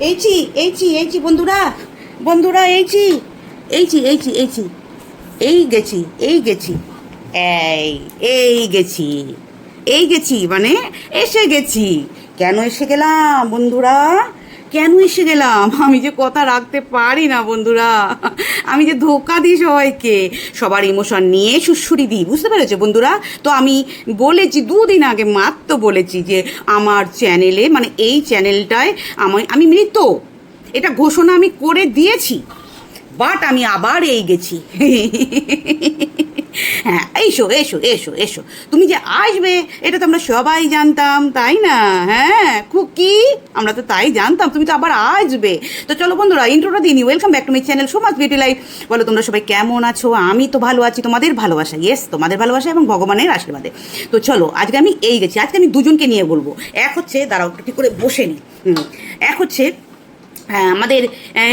এইছি এইছি এইছি বন্ধুরা বন্ধুরা এইছি এইছি এইছি এইছি এই গেছি এই গেছি, এই এই গেছি এই গেছি মানে এসে গেছি। কেন এসে গেলাম, বন্ধুরা? কেন এসে গেলাম? আমি যে কথা রাখতে পারি না, বন্ধুরা। আমি যে ধোকা দিই সবাইকে। সবার ইমোশন নিয়ে সুসুরি দিই, বুঝতে পেরেছ বন্ধুরা? তো আমি বলেছি, দুদিন আগে মাত্র বলেছি যে আমার চ্যানেলে মানে এই চ্যানেলটায় আমি আমি মৃত। এটা ঘোষণা আমি করে দিয়েছি, বাট আমি আবার এই গেছি। এসো এসো এসো এসো। তুমি যে আসবে, এটা তো আমরা সবাই জানতাম, তাই না? হ্যাঁ খুকি আমরা তো তাই জানতাম, তুমি তো আবার আসবে। তো চলো বন্ধুরা ইন্ট্রোটা দিই welcome back to my channel সমাজ বিউটি লাইফ বলো, তোমরা সবাই কেমন আছো? আমি তো ভালো আছি, তোমাদের ভালোবাসা। ইয়েস তোমাদের ভালোবাসা এবং ভগবানের আশীর্বাদে। তো চলো, আজকে আমি এই গেছি। আজকে আমি দুজনকে নিয়ে বলব। এক হচ্ছে, দাঁড়াও, একটু করে বসে নি। এক হচ্ছে হ্যাঁ আমাদের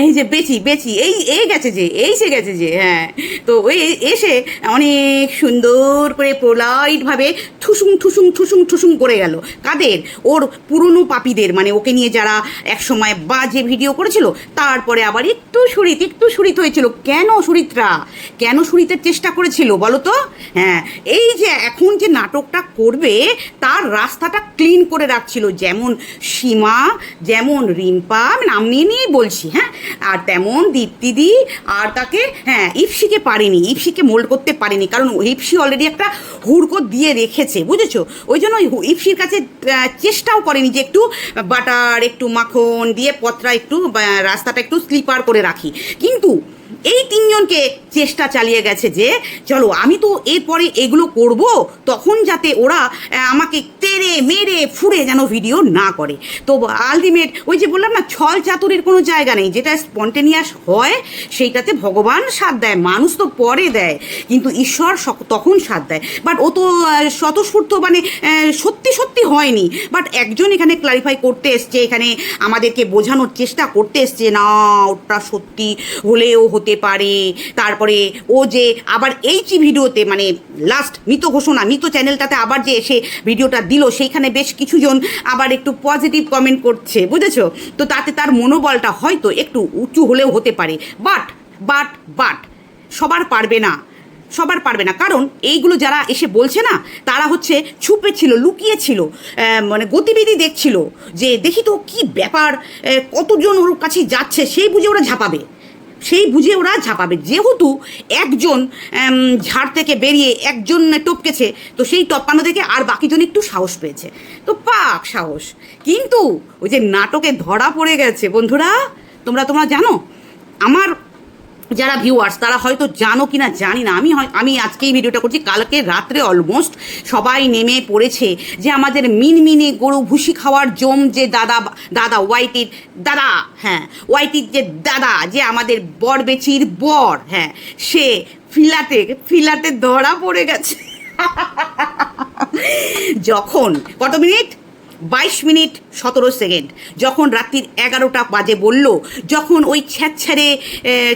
এই যে বেচি বেচি, এই এই গেছে যে, এই সে গেছে যে হ্যাঁ। তো ওই এসে অনেক সুন্দর করে পোলাইটভাবে ঠুসুং ঠুসুং ঠুসুং ঠুসুং করে গেল। কাদের? ওর পুরনো পাপীদের মানে ওকে নিয়ে যারা একসময় বাজে ভিডিও করেছিল, তারপরে আবার একটু সুরিত একটু সুরিত হয়েছিল। কেন সুরিতরা? কেন সুরিতের চেষ্টা করেছিল, বলো তো? হ্যাঁ এই যে এখন যে নাটকটা করবে, তার রাস্তাটা ক্লিন করে রাখছিল। যেমন সীমা, যেমন রিম্পা, নাম নিয়ে নিয়েই বলছি হ্যাঁ? আর তেমন দীপ্তিদি আর তাকে হ্যাঁ ইপসিকে পারেনি ইপসিকে মোল্ড করতে পারেনি, কারণ ইপসি অলরেডি একটা হুড়কো দিয়ে রেখেছে, বুঝেছ? ওই জন্য ইপসির কাছে চেষ্টাও করেনি যে একটু বাটার, একটু মাখন দিয়ে পত্রা একটু রাস্তাটা একটু স্লিপার করে রাখি। কিন্তু এই তিনজনকে চেষ্টা চালিয়ে গেছে যে, চলো, আমি তো এরপরে এগুলো করব, তখন যাতে ওরা আমাকে তেরে মেরে, ফুড়ে যেন ভিডিও না করে। তো আলটিমেট ওই যে বললাম না, ছল চাতুরির কোনো জায়গা নেই। যেটা স্পন্টেনিয়াস হয়, সেইটাতে ভগবান সাথ দেয়, মানুষ তো পরে দেয়, কিন্তু ঈশ্বর তখন সাথ দেয়। বাট ও তো স্বতঃস্ফূর্ত মানে সত্যি সত্যি হয়নি। বাট একজন এখানে ক্লারিফাই করতে এসছে, এখানে আমাদেরকে বোঝানোর চেষ্টা করতে এসছে, না, ওটা সত্যি হলেও হতে পারে, তারপরে ও যে আবার এইচি ভিডিওতে মানে লাস্ট মৃত ঘোষণা, মৃত চ্যানেলটাতে আবার যে এসে ভিডিওটা দিল, সেইখানে বেশ কিছুজন আবার একটু পজিটিভ কমেন্ট করছে, বুঝেছ? তো তাতে তার মনোবলটা হয়তো একটু উঁচু হলেও হতে পারে। বাট বাট বাট সবার পারবে না, সবার পারবে না। কারণ এইগুলো যারা এসে বলছে না, তারা হচ্ছে ছুপে ছিল লুকিয়ে ছিল মানে গতিবিধি দেখছিল যে দেখি তো কি ব্যাপার কতজন ওর কাছে যাচ্ছে, সেই বুঝে ওরা ঝাঁপাবে। সেই বুঝে ওরা ঝাঁপাবে। যেহেতু একজন ঝাড় থেকে বেরিয়ে একজন টপকেছে, তো সেই টপকানো থেকে আর বাকিজন একটু সাহস পেয়েছে। তো পাক সাহস। কিন্তু ওই যে নাটকে ধরা পড়ে গেছে, বন্ধুরা, তোমরা তোমরা জানো, আমার যারা ভিউয়ার্স তারা হয়তো জানো কি না জানি না। আমি হয় আমি আজকে এই ভিডিওটা করছি, কালকে রাত্রে অলমোস্ট সবাই নেমে পড়েছে যে আমাদের মিনমিনে গরু ভুসি খাওয়ার জম যে দাদা দাদা, ওয়াইটির দাদা হ্যাঁ ওয়াইটির যে দাদা, যে আমাদের বর বেচির বর হ্যাঁ সে ফিলাতে ফিলাতে ধরা পড়ে গেছে। যখন, কত মিনিট? বাইশ মিনিট সতেরো সেকেন্ড। যখন রাত্রির এগারোটা বাজে বলল, যখন ওই ছ্যাঁচ্ছাড়ে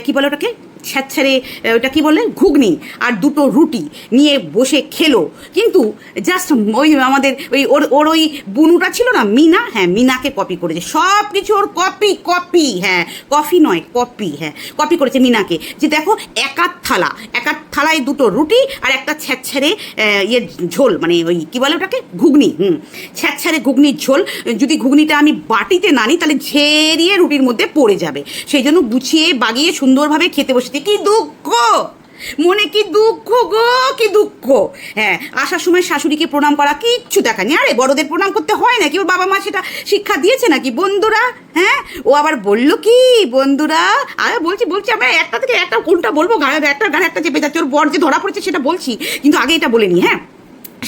কী বলে ওটাকে? ছ্যাঁচ্ছাড়ে ওটা কী বলে? ঘুগনি আর দুটো রুটি নিয়ে বসে খেলো। কিন্তু জাস্ট ওই আমাদের ওই ওর ওর ওই বুনুটা ছিল না মিনা? হ্যাঁ মিনাকে কপি করেছে। সব কিছু ওর কপি কপি হ্যাঁ। কফি নয় কপি হ্যাঁ। কপি করেছে মিনাকে। যে দেখো একাত থালা একাত থালায় দুটো রুটি আর একটা ছ্যাঁচ্ছাড়ে আহ, ইয়ে ঝোল মানে ওই কী বলে ওটাকে? ঘুগনি হুম। ছ্যাঁচ্ছাড়ে ঘুগনির ঝোল। যদি ঘুগনিটা আমি বাটিতে না নিই তাহলে ঝেরিয়ে রুটির মধ্যে পড়ে যাবে। সেই জন্য গুছিয়ে বাগিয়ে সুন্দরভাবে খেতে বসেছি কি দুঃখ? মনে কি দুঃখ গো, কি দুঃখ? হ্যাঁ আসার সময় শাশুড়িকে প্রণাম করা কিচ্ছু দেখানি আরে, বড়দের প্রণাম করতে হয় নাকি? ওর বাবা মা সেটা শিক্ষা দিয়েছে নাকি? বন্ধুরা হ্যাঁ? ও আবার বলল কি, বন্ধুরা? আরে, বলছি বলছি, আমরা একটা থেকে একটা কোনটা বলব গাড়ি একটা গাড়ি একটা চেপে যাচ্ছে। ওর বর যে ধরা পড়েছে সেটা বলছি, কিন্তু আগে এটা বলে নি হ্যাঁ?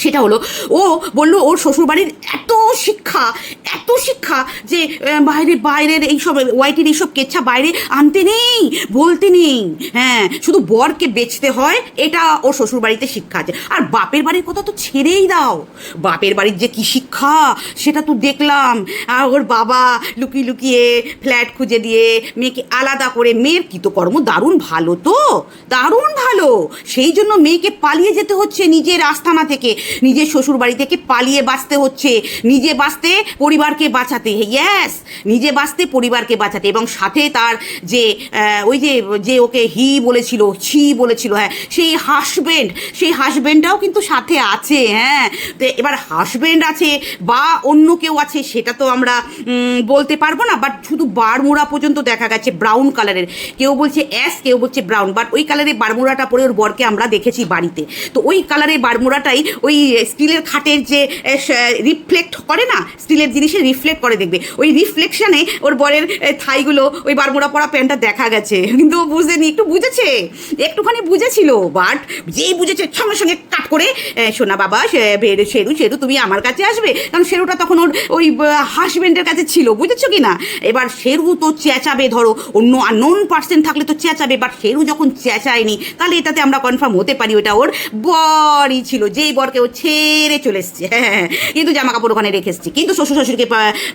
সেটা হলো, ও বলল ওর শ্বশুরবাড়ির এত শিক্ষা এত শিক্ষা যে বাইরে, বাইরের এইসব ওয়াইটির এইসব কেচ্ছা বাইরে আনতে নেই, বলতে নেই। হ্যাঁ শুধু বরকে বেচতে হয়, এটা ওর শ্বশুরবাড়িতে শিক্ষা আছে। আর বাপের বাড়ির কথা তো ছেড়েই দাও। বাপের বাড়ির যে কি শিক্ষা, সেটা তো দেখলাম। আর ওর বাবা লুকিয়ে লুকিয়ে ফ্ল্যাট খুঁজে দিয়ে মেয়েকে আলাদা করে, মেয়ের কৃতকর্ম দারুণ ভালো তো, দারুণ ভালো। সেই জন্য মেয়েকে পালিয়ে যেতে হচ্ছে নিজের আস্থানা থেকে। নিজের শ্বশুর বাড়ি থেকে পালিয়ে বাঁচতে হচ্ছে। নিজে বাঁচতে পরিবারকে বাঁচাতে। ইয়েস নিজে বাঁচতে পরিবারকে বাঁচাতে। এবং সাথে তার যে ওই যে যে ওকে হি বলেছিল, ছি বলেছিল হ্যাঁ সেই হাসবেন্ড সেই হাসবেন্ডটাও কিন্তু সাথে আছে হ্যাঁ। তো এবার হাসবেন্ড আছে বা অন্য কেউ আছে, সেটা তো আমরা বলতে পারব না। বাট শুধু বারমুড়া পর্যন্ত দেখা গেছে ব্রাউন কালারের কেউ বলছে অ্যাস কেউ বলছে ব্রাউন বাট ওই কালারের বারমুড়াটা পরে ওর বরকে আমরা দেখেছি বাড়িতে। তো ওই কালারের বারমুড়াটাই ওই স্টিলের খাটের যে রিফ্লেক্ট করে না? স্টিলের জিনিসে রিফ্লেক্ট করে দেখবে। ওই রিফ্লেকশনে ওর বরের থাইগুলো, ওই বারমুড়া পরা প্যান্টটা দেখা গেছে। কিন্তু ও বুঝেনি, একটু বুঝেছে? একটুখানি বুঝেছিল বাট যেই বুঝেছে, সঙ্গে সঙ্গে কাট করে শোনা বাবা শেরু শেরু তুমি আমার কাছে আসবে? কারণ শেরুটা তখন ওর ওই হাজবেন্ডের কাছে ছিল, বুঝেছ কি না? এবার শেরু তো চেঁচাবে, ধরো, অন্য নন পার্সেন্ট থাকলে তো চেঁচাবে বাট শেরু যখন চেঁচায়নি, তাহলে এটাতে আমরা কনফার্ম হতে পারি, ওটা ওর বরই ছিল। যেই বরকে ও ছেড়ে চলে এসছে। হ্যাঁ কিন্তু জামা কাপড় ওখানে রেখে এসছে। কিন্তু শ্বশুর শাশুড়িকে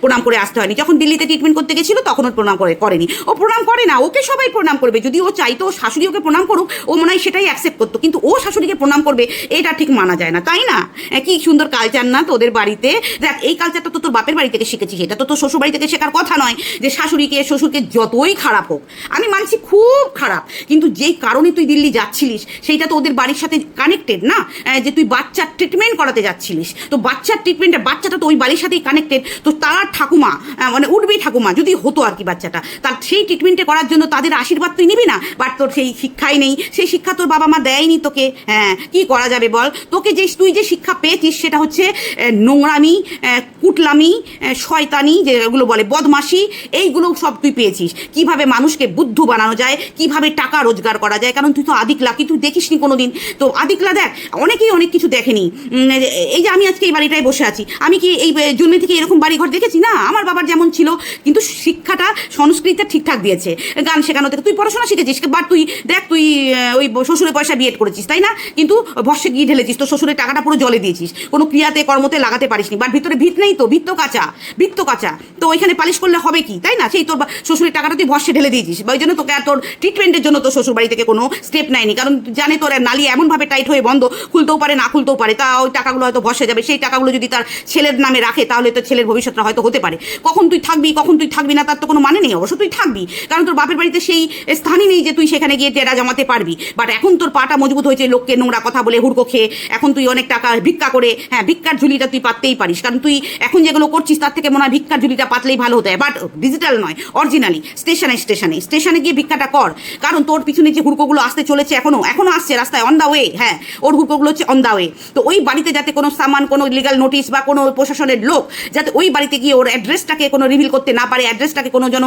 প্রণাম করে আসতে হয়নি। যখন দিল্লিতে ট্রিটমেন্ট করতে গেছিল, তখন ও প্রণাম করে করেনি। ও প্রণাম করে না, ওকে সবাই প্রণাম করবে। যদি ও চাইতো ও শাশুড়ি ওকে প্রণাম করুক, ও মনে হয় সেটাই অ্যাকসেপ্ট করতো। কিন্তু ও শাশুড়িকে প্রণাম করবে, এটা ঠিক মানা যায় না। তাই না? কি সুন্দর কালচার না তোদের বাড়িতে? দেখ, এই কালচারটা তো তোর বাপের বাড়ি থেকে শিখেছিস এটা তো তোর শ্বশুর বাড়ি থেকে শেখার কথা নয় যে শাশুড়িকে, শ্বশুরকে যতই খারাপ হোক। আমি মানছি খুব খারাপ। কিন্তু যেই কারণে তুই দিল্লি যাচ্ছিলিস, সেইটা তো ওদের বাড়ির সাথে কানেক্টেড না? যে তুই বাচ্চার ট্রিটমেন্ট করাতে যাচ্ছিলিস। তো বাচ্চার ট্রিটমেন্টটা বাচ্চাটা তো ওই বাড়ির সাথেই কানেক্টেড তো তার ঠাকুমা মানে উঠবে ঠাকুমা, যদি হতো আর কি বাচ্চাটা। তার সেই ট্রিটমেন্টে করার জন্য তাদের আশীর্বাদ তুই নিবি না? বাট তোর সেই শিক্ষাই নেই। সেই শিক্ষা তোর বাবা মা দেয়নি তোকে। হ্যাঁ কী করা যাবে বল? তোকে যে তুই যে শিক্ষা পেয়েছিস সেটা হচ্ছে নোংরামি কুটলামি শয়তানি যেগুলো বলে বদমাসি এইগুলো সব তুই পেয়েছিস। কীভাবে মানুষকে বুদ্ধ বানানো যায়, কীভাবে টাকা রোজগার করা যায়? কারণ তুই তো আদিকলা কি তুই দেখিসনি কোনো দিন তো আদিকলা দেখ, অনেকেই অনেক কিছু দেখেনি। এই যে আমি আজকে এই বাড়িটায় বসে আছি। আমি কি এই জন্মে থেকে এরকম বাড়ি ঘর দেখেছি? না, আমার বাবার যেমন ছিল, কিন্তু শিক্ষাটা সংস্কৃতিটা ঠিকঠাক দিয়েছে। গান শেখানো থেকে তুই পড়াশোনা শিখেছিস বাট তুই, দেখ তুই ওই শ্বশুরের পয়সা বিয়েড করেছিস, তাই না? কিন্তু ভস্যে গিয়ে ঢেলেছিস তো শ্বশুরের টাকাটা পুরো জলে দিয়েছিস। কোনো ক্রিয়াতে, কর্মতে লাগাতে পারিসনি বাট ভিতরে ভিত নেই তো, ভিত্ত কাঁচা ভিত্ত কাঁচা। তো ওইখানে পালিশ করলে হবে কি, তাই না? সেই তোর শ্বশুরের টাকাটা তুই ভস্যে ঢেলে দিয়েছিস, বা ওই জন্য তোকে আর তোর ট্রিটমেন্টের জন্য তোর শ্বশুর বাড়ি থেকে কোনো স্টেপ নেয়নি। কারণ জানে তোর নালি এমনভাবে টাইট হয়ে বন্ধ, খুলতেও পারে, না খুলতেও পারে। তা ওই টাকাগুলো হয়তো ভসে যাবে। সেই টাকাগুলো যদি তার ছেলের নামে রাখে, তাহলে তো ছেলের ভবিষ্যৎটা হয়তো হতে পারে। কখন তুই থাকবি, কখন তুই থাকবি না, তার তো কোনো মানে নেই। অবশ্য তুই থাকবি। কারণ তোর বাপের বাড়িতে সেই স্থানই নেই যে তুই সেখানে গিয়ে টেরা জমাতে পারবি। বাট এখন তোর পাটা মজবুত হয়েছে লোককে নোংরা কথা বলে হুড়কো খেয়ে। এখন তুই অনেক টাকা ভিক্ষা করে হ্যাঁ ভিক্ষার ঝুলিটা তুই পাততেই পারিস। কারণ তুই এখন যেগুলো করছিস, তার থেকে মনে হয় ভিক্ষার ঝুলিটা পাতলেই ভালো হতো। বাট ডিজিটাল নয় অরিজিনালি স্টেশনে স্টেশনে স্টেশনে গিয়ে ভিক্ষাটা কর। কারণ তোর পিছনে যে হুড়কোগুলো আসতে চলেছে এখনও এখনও আসছে রাস্তায় অন দা ওয়ে হ্যাঁ। ওর হুড়কোগুলো হচ্ছে অন দা ওয়ে তো ওই বাড়িতে যাতে কোনো সামান, কোনো লিগাল নোটিশ বা কোনো প্রশাসনের লোক যাতে ওই বাড়িতে গিয়ে ওর অ্যাড্রেসটাকে কোনো রিভিল করতে না পারে অ্যাড্রেসটাকে কোনো যেন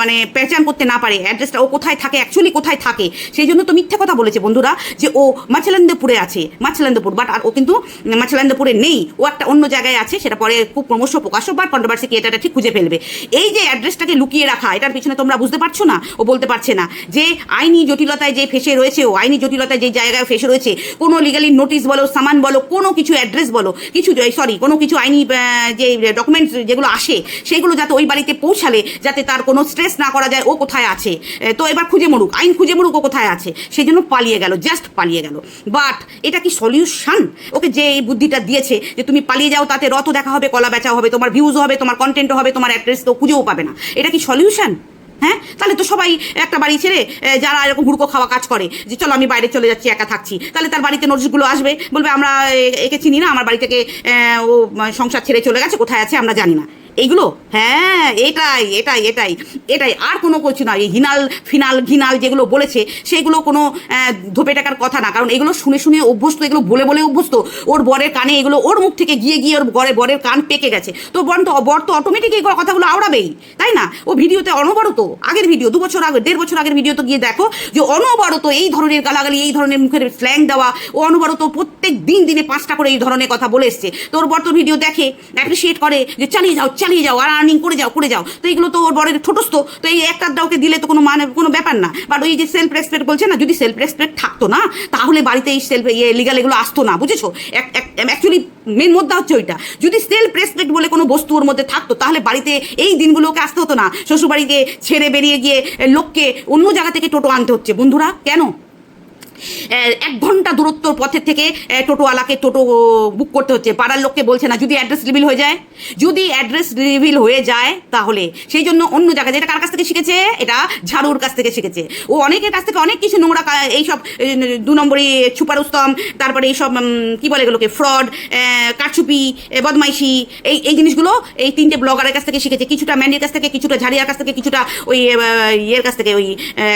মানে পেহচান করতে না পারে অ্যাড্রেসটা ও কোথায় থাকে অ্যাকচুয়ালি কোথায় থাকে, সেই জন্য তো মিথ্যে কথা বলেছে বন্ধুরা যে ও মাছলান্দপুরে আছে, মাছলান্দপুর বাট আর ও কিন্তু মাছলান্দপুরে নেই, ও একটা অন্য জায়গায় আছে, সেটা পরে খুব ক্রমশ প্রকাশ্য বা কন্ট্রোভার্সি এটা ঠিক খুঁজে ফেলবে। এই যে অ্যাড্রেসটাকে লুকিয়ে রাখা, এটার পিছনে তোমরা বুঝতে পারছ না? ও বলতে পারছে না যে আইনি জটিলতায় যে ফেসে রয়েছে ও, আইনি জটিলতায় যে জায়গায় ফেসে রয়েছে, কোনো লিগালি নোটিশ বলো সামান বলো, কোনো কিছু অ্যাড্রেস বলো, কিছু সরি কোনো কিছু আইনি যে ডকুমেন্টস যেগুলো আসে, সেগুলো যাতে ওই বাড়িতে পৌঁছালে, যাতে তার কোনো স্ট্রেস না করা যায়, ও কোথায় আছে? তো এবার খুঁজে মরুক, আইন খুঁজে মরুক ও কোথায় আছে? সেই জন্য পালিয়ে গেল জাস্ট পালিয়ে গেল। বাট এটা কি সলিউশন ওকে যে এই বুদ্ধিটা দিয়েছে, যে তুমি পালিয়ে যাও, তাতে রত দেখা হবে, কলা বেচা হবে, তোমার ভিউজও হবে, তোমার কন্টেন্টও হবে, তোমার অ্যাড্রেস তো খুঁজেও পাবে না। এটা কি সলিউশন হ্যাঁ? তাহলে তো সবাই একটা বাড়ি ছেড়ে যারা এরকম হুড়কো খাওয়া কাজ করে, যে চলো আমি বাইরে চলে যাচ্ছি, একা থাকছি। তাহলে তার বাড়িতে নোটিশগুলো আসবে, বলবে আমরা একে চিনি না, আমার বাড়ি থেকে ও, সংসার ছেড়ে চলে গেছে, কোথায় আছে আমরা জানি না। এইগুলো? হ্যাঁ এটাই এটাই এটাই এটাই। আর কোনো কিছু না, এই হিনাল, ফিনাল, ঘিনাল যেগুলো বলেছে, সেগুলো কোনো ধোপে টাকার কথা না। কারণ এগুলো শুনে শুনে অভ্যস্ত, এগুলো বলে বলে অভ্যস্ত। ওর বরের কানে এগুলো, ওর মুখ থেকে গিয়ে গিয়ে ওর বরের বরের কান পেকে গেছে। তো বর তো বর তো অটোমেটিক এই কথাগুলো আওড়াবেই, তাই না? ও ভিডিওতে অনবরত, আগের ভিডিও, দু বছর আগে, দেড় বছর আগের ভিডিও তো গিয়ে দেখো, যে অনবরত এই ধরনের গালাগালি, এই ধরনের মুখের স্ল্যাং দেওয়া, ও অনবরত প্রত্যেক দিন দিনে পাঁচটা করে এই ধরনের কথা বলে এসছে। তোর বর তো ভিডিও দেখে অ্যাপ্রিসিয়েট করে, যে চালিয়ে যাও চালিয়ে যাও আর আর্নিং করে যাও করে যাও। তো এইগুলো তো ওর বরের ছোটস্থ তো এই একটা দাওকে দিলে তো কোনো মানে কোনো ব্যাপার না। বাট ওই যে সেলফ রেসপেক্ট বলছে না, যদি সেলফ রেসপেক্ট থাকতো না, তাহলে বাড়িতে এই সেলফ ইয়ে লিগাল এগুলো আসতো না, বুঝেছ? অ্যাকচুয়ালি মেন মুদ্দা হচ্ছে ওইটা। যদি সেলফ রেসপেক্ট বলে কোনো বস্তু ওর মধ্যে থাকতো, তাহলে বাড়িতে এই দিনগুলোকে আসতে হতো না। শ্বশুরবাড়িতে ছেড়ে বেরিয়ে গিয়ে লোককে অন্য জায়গা থেকে টোটো আনতে হচ্ছে। বন্ধুরা, কেন? এক ঘণ্টা দূরত্বর পথের থেকে টোটোওয়ালাকে টোটো বুক করতে হচ্ছে। পাড়ার লোককে বলছে, না, যদি অ্যাড্রেস রিভিল হয়ে যায়, যদি অ্যাড্রেস রিভিল হয়ে যায়, তাহলে সেই জন্য অন্য জায়গায় যেটা কার কাছ থেকে শিখেছে, এটা ঝাড়ুর কাছ থেকে শিখেছে। ও অনেকের কাছ থেকে অনেক কিছু নোংরা এইসব দু নম্বরই ছুপার উস্তম তারপরে এইসব কি বলে এগুলোকে ফ্রড কারচুপি বদমাইশি, এই এই জিনিসগুলো এই তিনটে ব্লগারের কাছ থেকে শিখেছে। কিছুটা ম্যান্ডির কাছ থেকে, কিছুটা ঝাড়িয়ার কাছ থেকে, কিছুটা ওই ইয়ের কাছ থেকে, ওই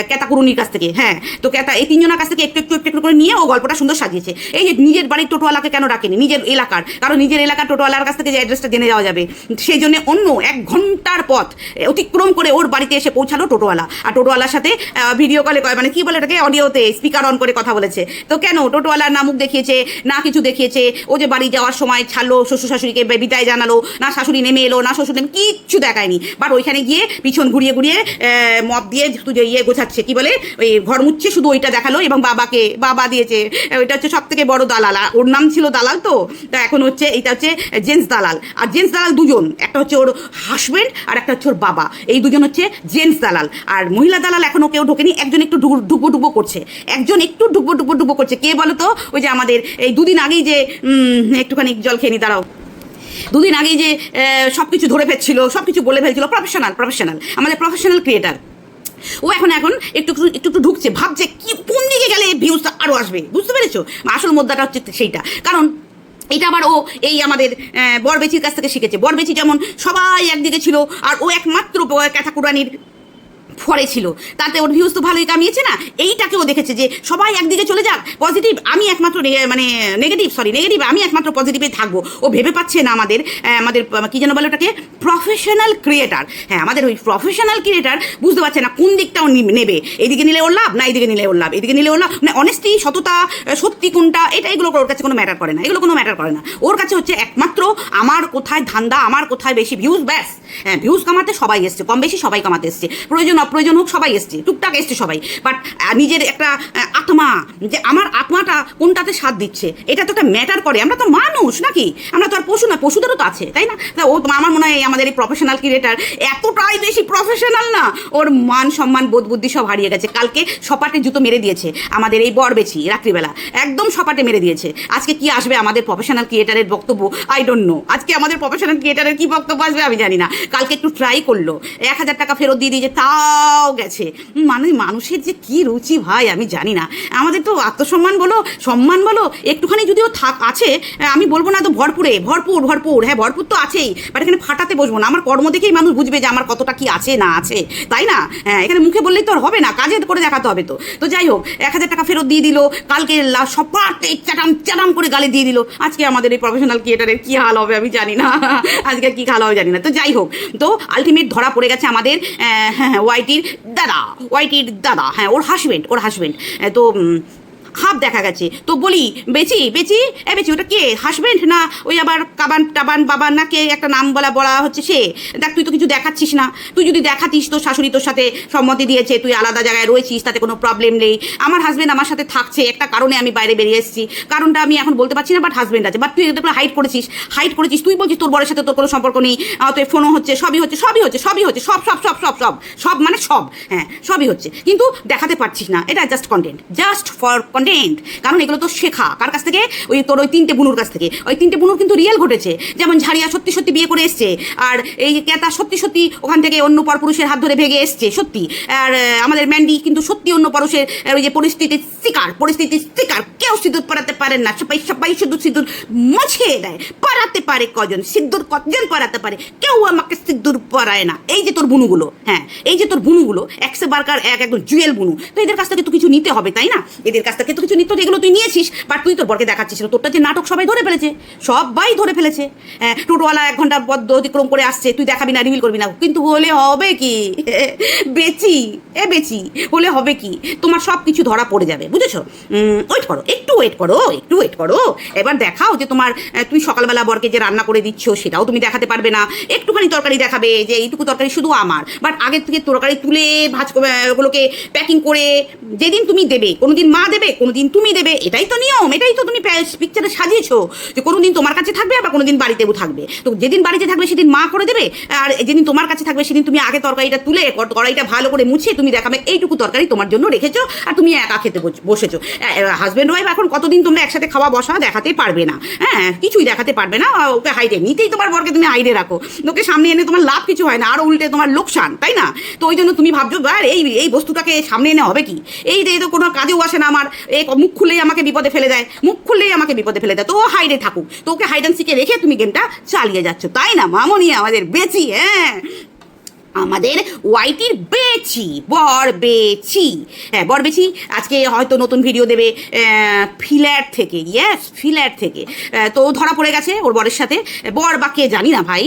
ক্যাতাকুরুনির কাছ থেকে হ্যাঁ। তো ক্যাতা এই তিনজনের কাছ থেকে একটু একটু একটু করে নিয়ে ও গল্পটা সুন্দর সাজিয়েছে। এই যে নিজের বাড়ির টোটোওয়ালাকে কেন রাখেনি নিজের এলাকার। কারণ নিজের এলাকার টোটোওয়ালার কাছ থেকে যে অ্যাড্রেসটা জেনে যাওয়া যাবে, সেই জন্য অন্য এক ঘণ্টার পথ অতিক্রম করে ওর বাড়িতে এসে পৌঁছালো টোটোওয়ালা। আর টোটোওয়ালার সাথে ভিডিও কলে কয় মানে কি বলে এটাকে? অডিওতে স্পিকার অন করে কথা বলেছে। তো কেন? টোটোওয়ালার না মুখ দেখিয়েছে, না কিছু দেখিয়েছে। ও যে বাড়ি যাওয়ার সময় ছাড়লো শ্বশুর শাশুড়িকে বিদায় জানালো, না শাশুড়ি নেমে এলো, না শ্বশুর নেমে কিচ্ছু দেখায়নি। বাট ওইখানে গিয়ে পিছন ঘুরিয়ে ঘুরিয়ে মদ দিয়ে ইয়ে গোছাচ্ছে। কি বলে? ওই ঘর মুচ্ছে শুধু ওইটা দেখাল এবং বাবাকে, বাবা দিয়েছে। ওইটা হচ্ছে সব থেকে বড় দালাল। আর ওর নাম ছিল দালাল তো? তা এখন হচ্ছে এটা হচ্ছে জেন্টস দালাল। আর জেন্টস দালাল দুজন। একটা হচ্ছে ওর হাজবেন্ড আর একটা হচ্ছে ওর বাবা। এই দুজন হচ্ছে জেন্টস দালাল। আর মহিলা দালাল এখনও কেউ ঢোকেনি। একজন একটু ডুবো ডুবো করছে। একজন একটু ডুবো ডুবো ডুবো করছে। কে বলো তো ওই যে আমাদের এই দুদিন আগেই যে একটুখানি জল খেয়ে নি দাঁড়াও। দুদিন আগেই যে সব কিছু ধরে ফেলছিল সব কিছু বলে ফেলছিল। প্রফেশনাল প্রফেশনাল আমাদের প্রফেশনাল ক্রিয়েটার ও এখন এখন একটু একটু একটু ঢুকছে, ভাবছে কি, কোন দিকে গেলে ভিউজটা আরও আসবে, বুঝতে পেরেছ? আসল মুদ্রাটা হচ্ছে সেইটা। কারণ এটা আবার ও এই আমাদের বরবেচির কাছ থেকে শিখেছে। বরবেচি যেমন সবাই একদিকে ছিল, আর ও একমাত্র ক্যাথাকুরানির ফরে ছিল। তাতে ওর ভিউজ তো ভালোই কামিয়েছে না? এইটাকেও দেখেছে যে সবাই একদিকে চলে যাক পজিটিভ আমি একমাত্র মানে নেগেটিভ সরি নেগেটিভ আমি একমাত্র পজিটিভে থাকব। ও ভেবে পাচ্ছে না আমাদের আমাদের কি যেন বলে ওটাকে? প্রফেশনাল ক্রিয়েটার হ্যাঁ আমাদের ওই প্রফেশনাল ক্রিয়েটার বুঝতে পারছে না কোন দিকটাও নেবে। এদিকে নিলে ওর লাভ না এদিকে নিলে ওর লাভ? এদিকে নিলে ওর লাভ? মানে অনেস্টি সততা সত্যি কোনটা, এটা এগুলো ওর কাছে কোনো ম্যাটার করে না। এগুলো কোনো ম্যাটার করে না। ওর কাছে হচ্ছে একমাত্র আমার কোথায় ধান্দা, আমার কোথায় বেশি ভিউজ ব্যাস। হ্যাঁ ভিউজ কামাতে সবাই এসছে কম বেশি সবাই কামাতে এসছে। প্রয়োজন অপ্রয়োজন হোক সবাই এসছে, টুকটাক এসছে সবাই। বাট নিজের একটা আত্মা, যে আমার আত্মাটা কোনটাতে সাথ দিচ্ছে, এটা তো একটা ম্যাটার করে। আমরা তো মানুষ নাকি? আমরা তো আর পশু না, পশুদেরও তো আছে, তাই না? তা ও আমার মনে হয় আমাদের এই প্রফেশনাল ক্রিয়েটার এতটাই বেশি প্রফেশনাল না। ওর মান সম্মান, বোধ বুদ্ধি সব হারিয়ে গেছে। কালকে সপাটে জুতো মেরে দিয়েছে আমাদের এই বরবেছি রাত্রিবেলা। একদম সপাটে মেরে দিয়েছে। আজকে কি আসবে আমাদের প্রফেশনাল ক্রিয়েটারের বক্তব্য? আই ডোন্ট নো আজকে আমাদের প্রফেশনাল ক্রিয়েটারের কি বক্তব্য আসবে আমি জানি না। কালকে একটু ট্রাই করল। এক হাজার টাকা ফেরত দিয়ে দিয়েছে, তাও গেছে। মানে মানুষের যে কি রুচি ভাই, আমি জানি না। আমাদের তো আত্মসম্মান বলো, সম্মান বলো, একটুখানি যদিও থাক, আছে, আমি বলব না তো ভরপুরে, ভরপুর ভরপুর হ্যাঁ ভরপুর তো আছেই বাট এখানে ফাটাতে বসবো না। আমার কর্ম দেখেই মানুষ বুঝবে যে আমার কতটা কি আছে না আছে, তাই না? হ্যাঁ এখানে মুখে বললেই তো আর হবে না, কাজে করে দেখাতে হবে তো। তো যাই হোক, এক হাজার টাকা ফেরত দিয়ে দিল, কালকে সপাটে চাটাম চাটাম করে গালি দিয়ে দিল। আজকে আমাদের এই প্রফেশনাল ক্রিয়েটারের কি হাল হবে আমি জানি না, আজকে কি হাল হবে জানি না। তো যাই হোক, তো আলটিমেট ধরা পড়ে গেছে আমাদের হ্যাঁ ওয়াইটির দাদা ওয়াইটির দাদা হ্যাঁ ওর হাজব্যান্ড ওর হাজব্যান্ড তো হাফ দেখা গেছে। তো বলি, বেচি বেচি? এ বেচি, ওটা কে? হাসবেন্ড না? ওই আবার কাবান টাবান বাবার না কে? একটা নাম বলা বলা হচ্ছে সে? দেখ, তুই তো কিছু দেখাচ্ছিস না। তুই যদি দেখাতিস তোর শাশুড়ি তোর সাথে সম্মতি দিয়েছে, তুই আলাদা জায়গায় রয়েছিস, তাতে কোনো প্রবলেম নেই। আমার হাজবেন্ড আমার সাথে থাকছে, একটা কারণে আমি বাইরে বেরিয়ে এসেছি। কারণটা আমি এখন বলতে পারছি না বাট হাজবেন্ড আছে। বাট তুই এটা হাইট করেছিস হাইট করেছিস, তুই বলছিস তোর বরের সাথে তোর কোনো সম্পর্ক নেই তোর ফোনও হচ্ছে, সবই হচ্ছে সবই হচ্ছে সবই হচ্ছে, সব সব সব সব সব সব মানে সব হ্যাঁ সবই হচ্ছে। কিন্তু দেখাতে পারছিস না, এটা just content just for content কারণ এগুলো তো শেখা। কার কাছ থেকে? ওই তোর ওই তিনটে বুনুর কাছ থেকে। ওই তিনটে বুনুর কিন্তু রিয়েল ঘটেছে। যেমন ঝাড়িয়া সত্যি সত্যি বিয়ে করে এসছে। আর এই কেতা সত্যি সত্যি ওখান থেকে অন্য পরপুরুষের হাত ধরে ভেগে এসছে, সত্যি। আর আমাদের ম্যান্ডি কিন্তু সত্যি অন্য পরুষের ওই যে পরিস্থিতির শিকার পরিস্থিতির শিকার। কেউ সিঁদুর পরাতে পারেন না। সবাই সবাই শুধু সিঁদুর মুছিয়ে দেয়। পরাতে পারে কজন? সিঁদুর কজন পরাতে পারে? কেউ আমাকে সিঁদুর পরায় না। এই যে তোর বুনুগুলো হ্যাঁ এই যে তোর বুনুগুলো, একশো বারকার এক, একদম জুয়েল বুনু। তো এদের কাছ থেকে তো কিছু নিতে হবে, তাই না? এদের কাছ থেকে তো কিছু নিতে হবে, এগুলো তুই নিয়েছিস বাট তুই তোর বরকে দেখাচ্ছিস না। তোরটা যে নাটক সবাই ধরে ফেলেছে সবাই ধরে ফেলেছে। হ্যাঁ টোটোওয়ালা এক ঘণ্টা বদ্ধ অতিক্রম করে আসছে তুই দেখাবি না রিভিল করবি না। কিন্তু হলে হবে কি? বেচি এ বেচি হলে হবে কি? তোমার সব কিছু ধরা পড়ে যাবে বুঝেছ? ওয়েট করো একটু ওয়েট করো একটু ওয়েট করো। এবার দেখাও যে তোমার তুমি সকালবেলা বরকে যে রান্না করে দিচ্ছ সেটাও তুমি দেখাতে পারবে না। একটুখানি তরকারি দেখাবে যে এইটুকু তরকারি শুধু আমার। বাট আগের থেকে তরকারি তুলে ভাজ ওগুলোকে প্যাকিং করে যেদিন তুমি দেবে কোনোদিন মা দেবে কোনোদিন তুমি দেবে, এটাই তো নিয়ম, এটাই তো তুমি পিকচারে সাজিয়েছো যে কোনোদিন তোমার কাছে থাকবে আবার কোনোদিন বাড়িতেও থাকবে। তো যেদিন বাড়িতে থাকবে সেদিন মা করে দেবে, আর যেদিন তোমার কাছে থাকবে সেদিন তুমি আগে তরকারিটা তুলে কড়াইটা ভালো করে মুছে তুমি দেখাবে এইটুকু তরকারি তোমার জন্য রেখেছো আর তুমি একা খেতে বসেছো। হাজব্যান্ড ওয়াইফ এখন কতদিন তোমরা একসাথে খাওয়া বসা দেখাতে পারবে না। হ্যাঁ কিছুই দেখাতে পারবে না ওকে হাইডে নিতেই তোমার বরকে তুমি হাইডে রাখো। ওকে সামনে এনে তোমার লাভ কিছু হয় না, আরও উল্টে তোমার লোকসান, তাই না? তো ওই জন্য তুমি ভাবছ আর এই এই বস্তুটাকে সামনে এনে হবে কি? এই যে তো কোনো কাজেও আসে না আমার। এই মুখ খুললেই আমাকে বিপদে ফেলে দেয়, মুখ খুললেই আমাকে বিপদে ফেলে দেয়। তো হাইডে থাকুক, তো ওকে হাইড অ্যান্ড সিকে রেখে তুমি গেমটা চালিয়ে যাচ্ছ। তাই না, মামনি আমাদের বেচি হ্যাঁ? আমাদের ওয়াইটির বেচি, বর বেচি। হ্যাঁ বর বেচি, আজকে হয়তো নতুন ভিডিও দেবে ফিল্যাট থেকে ইয়েস ফিল্যাট থেকে। তো ধরা পড়ে গেছে ওর বরের সাথে। বর বা কে জানি না ভাই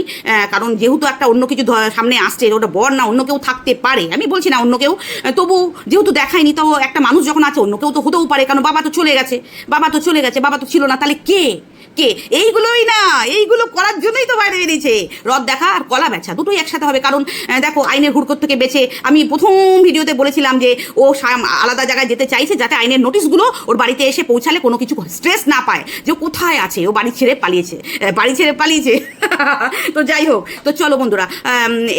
কারণ যেহেতু একটা অন্য কিছু সামনে আসছে ওটা বর না, অন্য কেউ থাকতে পারে। আমি বলছি না অন্য কেউ তবু যেহেতু দেখায়নি, তো একটা মানুষ যখন আছে, অন্য কেউ তো হতেও পারে, কারণ বাবা তো চলে গেছে, বাবা তো চলে গেছে, বাবা তো ছিল না, তাহলে কে? কে? এইগুলোই না, এইগুলো করার জন্যই তো বাইরে বেরিয়েছে। রদ দেখা আর কলা বেচা দুটোই একসাথে হবে। কারণ দেখো, আইনের হুড়কোর থেকে বেছে আমি প্রথম ভিডিওতে বলেছিলাম যে ও আলাদা জায়গায় যেতে চাইছে যাতে আইনের নোটিশগুলো ওর বাড়িতে এসে পৌঁছালে কোনো কিছু স্ট্রেস না পায়। যে কোথায় আছে? ও বাড়ি ছেড়ে পালিয়েছে। বাড়ি ছেড়ে পালিয়েছে। তো যাই হোক, তো চলো বন্ধুরা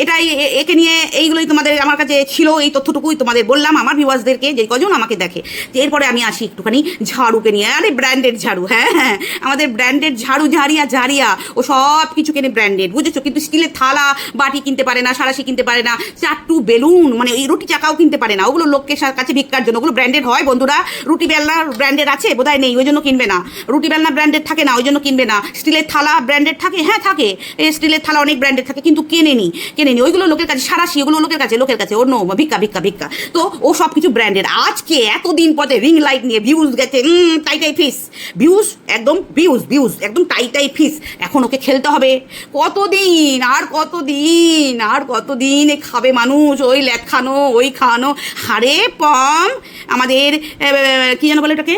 এটাই একে নিয়ে এইগুলোই তোমাদের আমার কাছে ছিল, এই তথ্যটুকুই তোমাদের বললাম। আমার ভিউয়ার্সদেরকে যে কজন আমাকে দেখে, এরপরে আমি আসি একটুখানি ঝাড়ুকে নিয়ে। আরে ব্র্যান্ডেড ঝাড়ু হ্যাঁ হ্যাঁ আমাদের ব্র্যান্ডেড ঝাড়ু ঝাড়িয়া ঝাড়িয়া ও সব কিছু কেনে ব্র্যান্ডেড বুঝেছ? কিন্তু স্টিলের থালা, বাটি কিনতে পারে না, সারাশি কিনতে পারে না চাট্টু বেলুন মানে এই রুটি চাকাও কিনতে পারে না, ওগুলো লোককে সা- কাছে ভিক্ষার জন্য, ওগুলো ব্র্যান্ডেড হয় বন্ধুরা। রুটি বেলনা ব্র্যান্ডেড আছে, বোধহয় নেই, ওই জন্য কিনবে না। রুটি বেলনা ব্র্যান্ডেড থাকে না, ওই জন্য কিনবে না। স্টিলের থালা ব্র্যান্ডেড থাকে হ্যাঁ থাকে। স্টিলের থালা অনেক ব্র্যান্ডেড থাকে, কিন্তু কেনেনি কেনেনি। ওইগুলো লোকের কাছে, সারাশি, ওগুলো লোকের কাছে লোকের কাছে অন্য ভিক্ষা ভিক্ষা ভিক্ষা। তো ও সব কিছু ব্র্যান্ডেড আজকে এতদিন পরে রিং লাইট নিয়ে ভিউজ গেছে টাই টাই ফিস ভিউজ একদম ভিউজ ভিউজ একদম টাই টাই ফিস। এখন ওকে খেলতে হবে। কতদিন, আর কতদিন আর কতদিন খাবে মানুষ? ওই লেখানো খানো, ওই খাওয়ানো। হারে পম, আমাদের কী যেন বলে ওটাকে?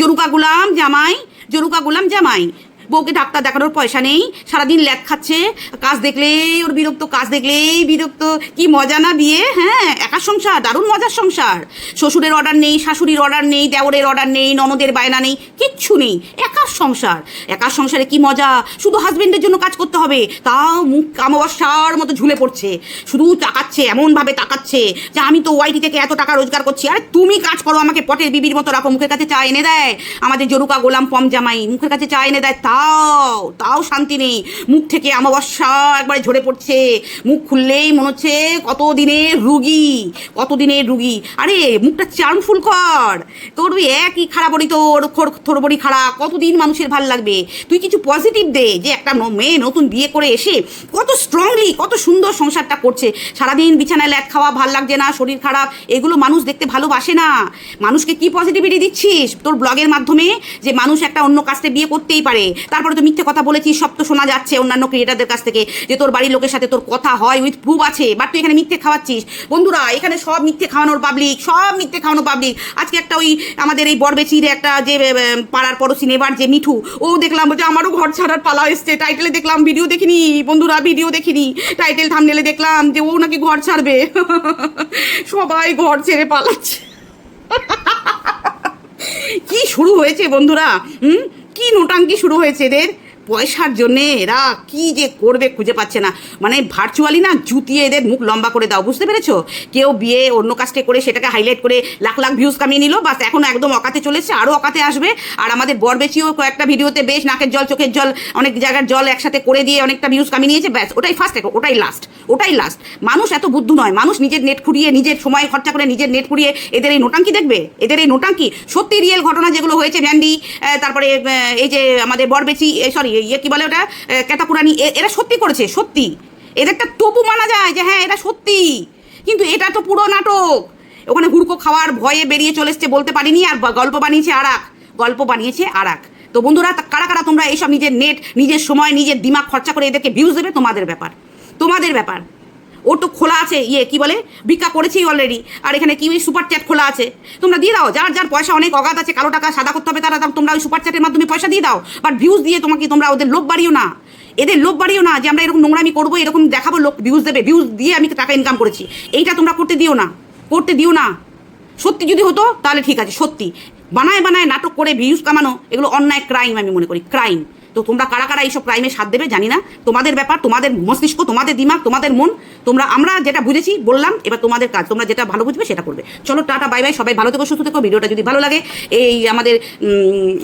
জরুকা গুলাম জামাই, জরুকা গুলাম জামাই। বউকে ডাক্তার দেখানোর পয়সা নেই, সারাদিন ল্যাক খাচ্ছে, কাজ দেখলেই ওর বিরক্ত, কাজ দেখলেই বিরক্ত, কি মজা না বিয়ে হ্যাঁ একা সংসার, দারুণ মজার সংসার। শ্বশুরের অর্ডার নেই, শাশুড়ির অর্ডার নেই, দেওরের অর্ডার নেই, ননদের বায়না নেই, কিচ্ছু নেই, একার সংসার। একার সংসারে কি মজা? শুধু হাজবেন্ডের জন্য কাজ করতে হবে, তাও মুখ কামাবাসার মতো ঝুলে পড়ছে। শুধু তাকাচ্ছে, এমনভাবে তাকাচ্ছে যে আমি তো ওয়াইটি থেকে এত টাকা রোজগার করছি। আরে তুমি কাজ করো, আমাকে পটের বিবির মতো রাখো, মুখের কাছে চা এনে দেয়। আমাদের জরুকা গোলাম পম জামাই, মুখের কাছে চা এনে দেয় তাও তাও শান্তি নেই। মুখ থেকে আমাবস্যা একবারে ঝরে পড়ছে। মুখ খুললেই মনে হচ্ছে কত দিনের রুগী কত দিনের রুগী। আরে, মুখটা চার্মফুল কর। তোর ওই একই খারাপড়ি তোর খোর- তোর বড়ি খারাপ। কতদিন মানুষের ভালো লাগবে? তুই কিছু পজিটিভ দে যে একটা মেয়ে নতুন বিয়ে করে এসে কত স্ট্রংলি কত সুন্দর সংসারটা করছে। সারাদিন বিছানায় ল্যাক খাওয়া, ভালো লাগছে না, শরীর খারাপ, এগুলো মানুষ দেখতে ভালোবাসে না। মানুষকে কি পজিটিভিটি দিচ্ছিস? তোর ব্লগের মাধ্যমে যে মানুষ একটা অন্য কাজতে বিয়ে করতেই পারে। তারপরে তো মিথ্যে কথা বলেছিস, সব তো শোনা যাচ্ছে অন্যান্য ক্রিয়েটারদের কাছ থেকে যে তোর বাড়ির লোকের সাথে তোর কথা হয় উইথ প্রুফ আছে বাট তুই এখানে মিথ্যে খাওয়াচ্ছিস। বন্ধুরা, এখানে সব মিথ্যে খাওয়ানোর পাবলিক সব মিথ্যে খাওয়ানো পাবলিক আজকে একটা ওই আমাদের এই বরবেচির একটা যে পাড়ার পড়োশি নেবার যে মিঠু, ও দেখলাম যে আমারও ঘর ছাড়ার পালা এসছে। টাইটেলে দেখলাম ভিডিও দেখিনি। বন্ধুরা ভিডিও দেখিনি। টাইটেল থামনেলে দেখলাম যে, ও নাকি ঘর ছাড়বে। সবাই ঘর ছেড়ে পালাচ্ছে। কি শুরু হয়েছে বন্ধুরা, হুম? কি নোটাঙ্কি শুরু হয়েছে এদের? পয়সার জন্যে এরা কি যে করবে খুঁজে পাচ্ছে না। মানে ভার্চুয়ালি না জুতিয়ে এদের মুখ লম্বা করে দাও, বুঝতে পেরেছ? কেউ বিয়ে অন্য কাজটা করে সেটাকে হাইলাইট করে লাখ লাখ ভিউজ কামিয়ে নিল, বাস এখন একদম অকাতে চলেছে আরও অকাতে আসবে। আর আমাদের বরবেচিও কয়েকটা ভিডিওতে বেশ নাকের জল, চোখের জল, অনেক জায়গার জল একসাথে করে দিয়ে অনেকটা ভিউজ কামিয়ে নিয়েছে, ব্যাস, ওটাই ফার্স্ট ওটাই লাস্ট ওটাই লাস্ট মানুষ এত বুদ্ধু নয়, মানুষ নিজের নেট খুঁড়িয়ে, নিজের সময় খরচা করে নিজের নেট খুঁড়িয়ে এদের এই নোটাঙ্কি দেখবে? এদের এই নোটাঙ্কি? সত্যি রিয়েল ঘটনা যেগুলো হয়েছে ভ্যান্ডি তারপরে এই যে আমাদের বরবেচি সরি ইয়ে কি বলে ওটা? এ- এরা সত্যি করেছে, সত্যি। এদেরটা তপু মানা যায় যে হ্যাঁ এটা সত্যি। কিন্তু এটা তো পুরো নাটক। ওখানে হুড়কো খাওয়ার ভয়ে বেরিয়ে চলে এসছে বলতে পারিনি, আর গল্প বানিয়েছে আরাক। গল্প বানিয়েছে আরাক। তো বন্ধুরা কারা কারা তোমরা এইসব নিজের নেট নিজের সময়, নিজের দিমাগ খরচা করে এদেরকে ভিউজ দেবে? তোমাদের ব্যাপার। তোমাদের ব্যাপার। ওর তো খোলা আছে ইয়ে কি বলে? ভিক্ষা করেছি অলরেডি আর এখানে কি ওই সুপার চ্যাট খোলা আছে? তোমরা দিয়ে দাও, যার যার পয়সা অনেক অগাধ আছে, কালো টাকা সাদা করতে হবে, তারা তোমরা ওই সুপার চ্যাটের মাধ্যমে পয়সা দিয়ে দাও। বাট ভিউজ দিয়ে তোমাকে, তোমরা ওদের লোভ বাড়িও না। এদের লোভ বাড়িও না যে আমরা এরকম নোংরামি করব, এরকম দেখাবো, লোক ভিউজ দেবে। ভিউজ দিয়ে আমি টাকা ইনকাম করেছি। এইটা তোমরা করতে দিও না। করতে দিও না। সত্যি যদি হতো, তাহলে ঠিক আছে, সত্যি। বানায় বানায় নাটক করে ভিউজ কামানো, এগুলো অন্যায় ক্রাইম আমি মনে করি ক্রাইম তো তোমরা কারা কারা এইসব ক্রাইমে সাথ দেবে জানি না। তোমাদের ব্যাপার তোমাদের মস্তিষ্ক তোমাদের দিমাগ তোমাদের মন তোমরা আমরা যেটা বুঝেছি বললাম এবার তোমাদের কাজ তোমরা যেটা ভালো বুঝবে সেটা করবে। চলো টাটা বাই বাই সবাই ভালো থেকো সুস্থ থেকো ভিডিওটা যদি ভালো লাগে এই আমাদের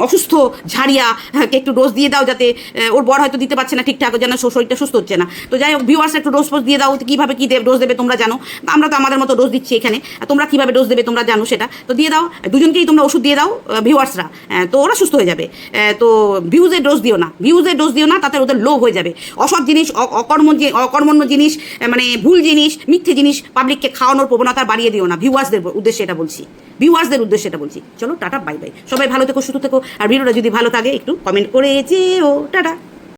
অসুস্থ ঝাড়িয়া হ্যাঁ, কে একটু ডোজ দিয়ে দাও যাতে ওর বর হয়তো দিতে পারছে না ঠিকঠাক যেন শরীরটা সুস্থ হচ্ছে না। তো যাই হোক ভিউয়ার্স একটু ডোজ ফোজ দিয়ে দাও কীভাবে কী ডোজ দেবে তোমরা জানো। আমরা তো আমাদের মতো ডোজ দিচ্ছি এখানে। তোমরা কীভাবে ডোজ দেবে তোমরা জানো সেটা। তো দিয়ে দাও দুজনকেই তোমরা ওষুধ দিয়ে দাও ভিউয়ার্সরা তো ওরা সুস্থ হয়ে যাবে। তো ভিউজের ডোজ দিও না। ভিউজের ডোজ দিও না, তাতে ওদের লোভ হয়ে যাবে। অসৎ জিনিস অকর্ম অকর্মণ্য জিনিস মানে ভুল জিনিস, মিথ্যে জিনিস পাবলিককে খাওয়ানোর প্রবণতা বাড়িয়ে দিও না। ভিউয়ার্সদের উদ্দেশ্যে এটা বলছি। ভিউয়ার্সদের উদ্দেশ্যে এটা বলছি। চলো, টাটা বাই বাই সবাই ভালো থেকো, সুস্থ থেকো। আর ভিডিওটা যদি ভালো থাকে, একটু কমেন্ট করে যেও। টাটা।